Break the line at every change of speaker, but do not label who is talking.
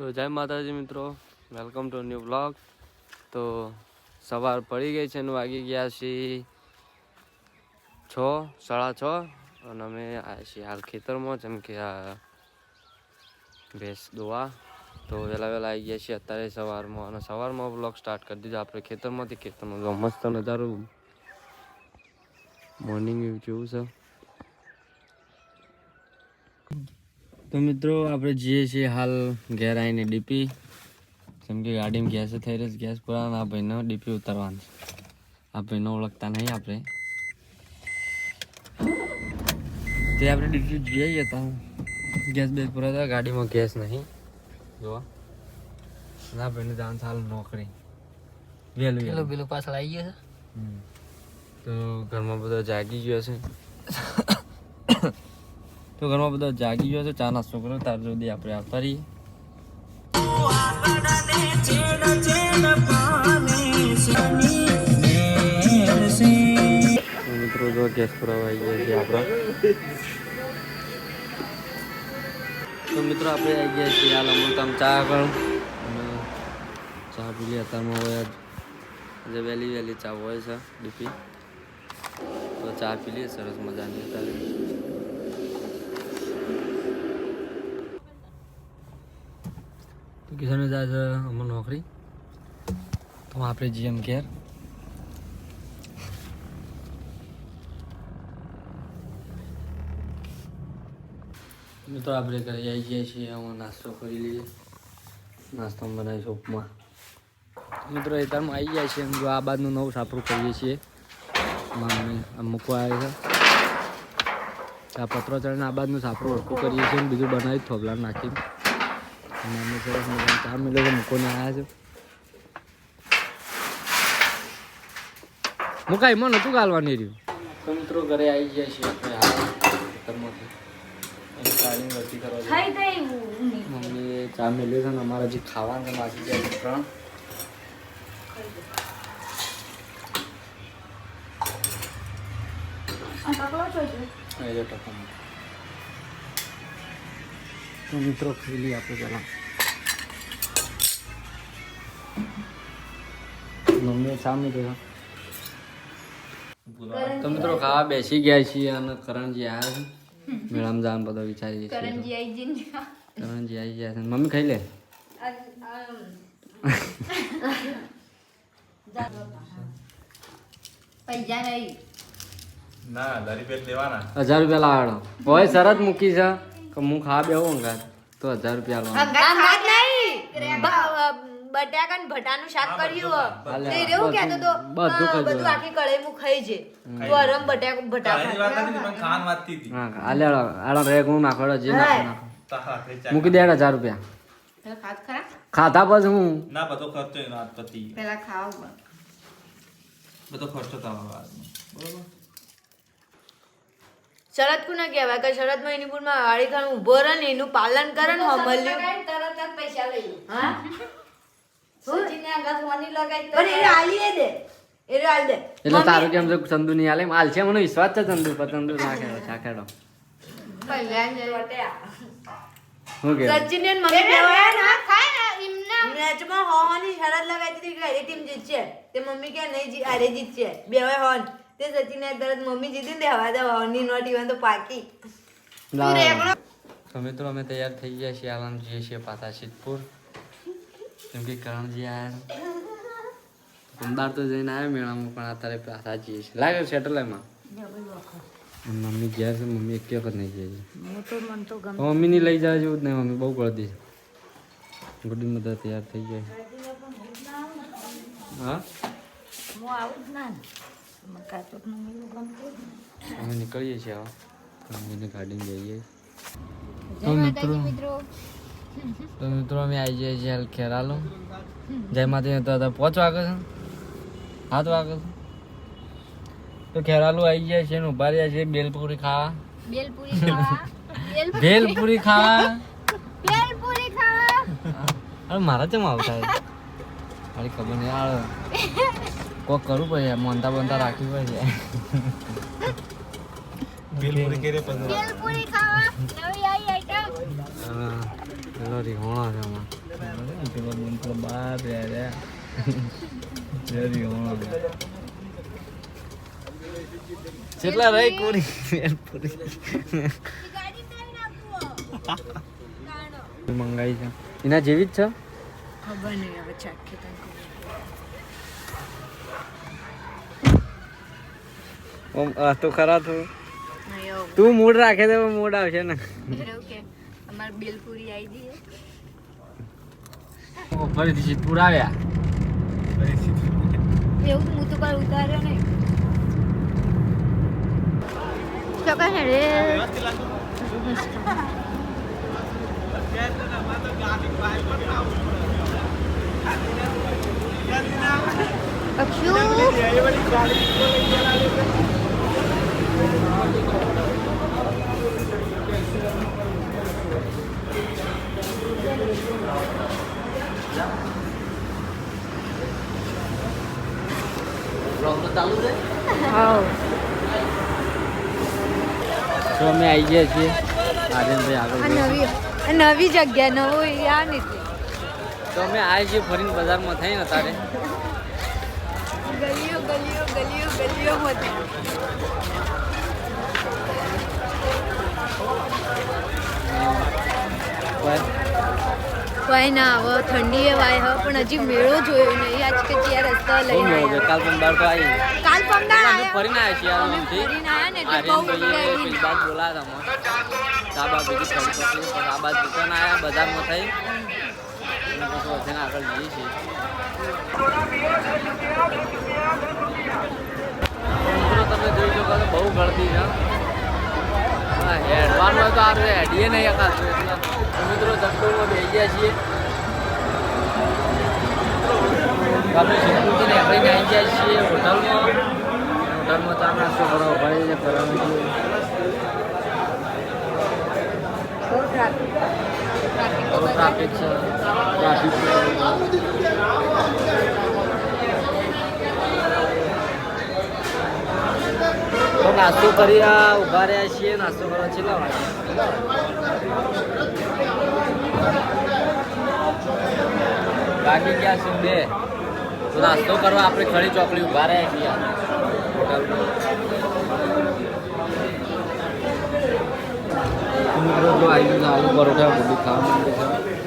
તો જય માતાજી મિત્રો. વેલકમ ટુ ન્યૂ બ્લોગ તો સવાર પડી ગઈ છે અને વાગી ગયા છીએ છ, સાડા છ. અને અમે આવ્યા છીએ હાલ ખેતરમાં, જેમ કે આ ભેંસ દોવા. તો વહેલા વહેલા આવી ગયા છીએ અત્યારે સવારમાં. અને સવારમાં બ્લોગ સ્ટાર્ટ કરી દીધો. આપણે ખેતરમાંથી ખેતરમાં જો મસ્ત નજારો. મોર્નિંગ જેવું છે. તો મિત્રો આપણે જઈએ છીએ હાલ ઘેર આવીને ડીપી. જેમ કે ગાડીમાં ગેસ થઈ રહ્યો છે ગેસ પુરાવાનો આ ભાઈનો ડીપી ઉતારવાનું છે. આ ભાઈનો ઓળખતા નહીં આપણે. તે આપણે ડીપી જઈએ હતા ગેસ બે પૂરા હતા ગાડીમાં ગેસ નહીં. જોવા ના ભાઈને જાણ હાલ નોકરી. વહેલું
પેલું
વહેલું
પેલું પાછળ આવી ગયો
હમ. તો ઘરમાં બધો જાગી ગયો છે. તો ઘરમાં બધો જાગી ગયો છે, ચા નાસ્તો કરો ત્યાર સુધી આપણે આવતા રહીએ. મિત્રો જો ગેસ પુરાવા આવી ગયા છે આપણા. તો મિત્રો આપણે આવી ગયા છીએ હાલ અમૃતામ ચા આગળ. અને ચા પી લે અત્યારમાં હોય આજે વહેલી વહેલી ચા હોય છે, ડીપી. તો ચા પી લઈએ, સરસ મજાની અત્યારે. તો કિશન જાય નોકરી. તો આપણે જીએમ કેર મિત્રો, આપણે ઘરે આવી જઈએ છીએ. અમે નાસ્તો કરી લઈએ. નાસ્તો બનાવીશું ઉપમા. મિત્રો એતારમાં આવી જાય છે જો આ બાજનું નવું સાપરું કરીએ છીએ. મૂકવા આવે છે. આ પત્રો ચડીને આ બાજનું સાપરું હરખું કરીએ છીએ બીજું બનાવી થોભલા નાખીને. અને અમે સરસ મજાનું ચા મિલે છે મૂકીને આવ્યા છે મુકાઈ મને નતું ગાલવાની રહ્યું તો મિત્રો ઘરે આવી જાય છે આપણે હાલ ખેતરમાંથી મમ્મીએ ચા મેલ્યો છે ને અમારે હજી ખાવાનું બાકી જાય ત્રણ જો ટકામાં તો મિત્રો ખીલી આપો પહેલાં મમ્મીએ સામે જોયા તો મિત્રો ખાવા બેસી ગયા છીએ અને કરણજી આવ્યા છે મેળામાં જવાનું બધો વિચારીએ છીએ
કરંજી
કરણજી આવી ગયા છે મમ્મી ખાઈ લે
પૈસા નહીં
ના
હજાર રૂપિયા લાવવાનો હોય શરત મૂકી છે કે હું ખા બેહું અંગાત તો હજાર રૂપિયા
અંગાત નહીં. બટાકા ભટાનું શાક કર્યું તે રેવું કહેતો તો
બધું
બધું આખી કળે મુ ખાઈ જે તો અરમ બટાકા ભટાકા
ખાન વાતતી હતી
હા આલે આડો રેગ હું નાખો જે નાખો મૂકી દે 1000 રૂપિયા.
ખાત ખરા?
ખાધા પછી હું.
ના બધો ખર્ચો એનો હાથ
પેલા ખાવ
બધો ખર્ચો તમારો બરોબર?
શરત કુના કહેવાય? કે શરદમાં એની પૂરમાં વાળી ખાન ઊભો રહે ને એનું પાલન કરે ને મળ્યું
તરત જ પૈસા લઈ
હા?
સચિને અંગત મોની લગાઈ
પણ એને આલી દે. એને આલી દે.
એટલે તારું કેમ છે ચંદુ નહીં હાલે? હાલ છે મને વિશ્વાસ છે ચંદુ પર. ચંદુ ના
સચિન કહેવાય મેચમાં હોવાની શરત લગાવી દીધી કે ટીમ જીતશે? તે મમ્મી કે નહીં જી- અરે જીતશે. બે હોય હોન. તે સચિને તરત મમ્મી જીતી ને હવા દે હોની નોટ ઇવન તો પાકી.
તો મિત્રો અમે તૈયાર થઈ ગયા છીએ આલામ જઈએ છીએ પાછા સિદ્ધપુર કેમ કે કરણજી આવ્યા અંબાર તો જઈને આવ્યા મેળામાં પણ અત્યારે પાછા જઈએ છીએ. લાગે સેટલ એમાં? મમ્મી ગયા છે મમ્મી એક વખત નહીં ગયા છે. મમ્મી ની લઈ જાય જેવું જ નહીં મમ્મી બહુ કરતી છે. ગુડી બધા તૈયાર થઈ ગયા હા?
હું આવું જ ના.
અમે નીકળીએ છીએ હવે. ગાડીમાં જઈએ. તો મિત્રો તો મિત્રો અમે આવી જઈએ છીએ હાલ ખેરાલો. જય માતાજી તો પાંચ વાગે છે. સાત વાગે છે. તો ખેરાલુ આવી ગયા છે ને ઊભા રહ્યા છે બેલપુરી ખાવા.
બેલપુરી ખાવા.
ભેલપુરી ખાવા.
બેલપુરી ખાવા.
અરે મારા ચમ આવતા મારી ખબર નહીં આવે. કોક કરવું પડે મોનતા બોનતા રાખવી પડે.
ભેલપુરી પૂરી પછી.
ભેલપુરી ખાવા નવી આવી આઈટમ
હા. પેલો રીહોણા છે આમાં પેલો બોન પેલો બાર રે રહ્યા પેલો રીહોણા છે. કેટલા રહી કોરી ભેલપુરી મંગાઈ છે. એના જેવી જ છે?
ખબર નહીં હવે ચાખી તને
ઓમ આ તો ખરા તું. તું મૂડ રાખે તો મૂડ આવશે ને.
એવું કે અમારે બેલપુરી આવી જઈએ
ઓ, ફરીથી સિદ્ધપુર આવ્યા.
એવું હું તો પર ઉતાર્યો ને ચોક્કસ રે. અક્ષુ?
તો અમે આવી ગયા છીએ. આર્યનભાઈ આગળ.
નવી જગ્યા નવો યા ને
તો. અમે આવી છીએ ફરીને બજારમાં થઈને તારે
ગલીઓ ગલીઓ ગલીઓ ગલીઓ મત ના હવે ઠંડી એ વાય હવે પણ હજી મેળો જોયો નહીં. આજ કે જ્યાં રસ્તા લઈને આવ્યા.
કાલ પંદર તો આવી.
કાલ
અમે
આવ્યા.
ફરીને આવ્યા છીએ
અમે
ફરી
ના આવ્યા ને એટલે બહુ.
પેલી બાદ બોલાયા તમે અમને. બીજી ભેગી ફરી પણ આ બાદ રિટર્ન આવ્યા બજારમાં થઈ. પછી આગળ જઈએ છીએ. મિત્રો તમે જોઈ શકો બહુ ગળતી છે. હેડવાનું હોય તો આ રીતે હેડીએ નહીં એકાતું એટલે મિત્રો બેસી ગયા છીએ. આપણે સિદ્ધપુરથી નીકળીને આવી ગયા છીએ હોટલમાં. હોટલમાં ચા નાસ્તો કરવા ભાઈ છે કરવાનું છે.
ટ્રાફિક
છે. ટ્રાફિક નાસ્તો કરી ઊભા રહ્યા છીએ. નાસ્તો કરવા છેલ્લા બાકી ક્યાં છે? બે. તો નાસ્તો કરવા આપણે ખડી ચોકડી ઊભા રહ્યા છીએ મિત્રો પરોઠા બધું ખાવા માંગે છે.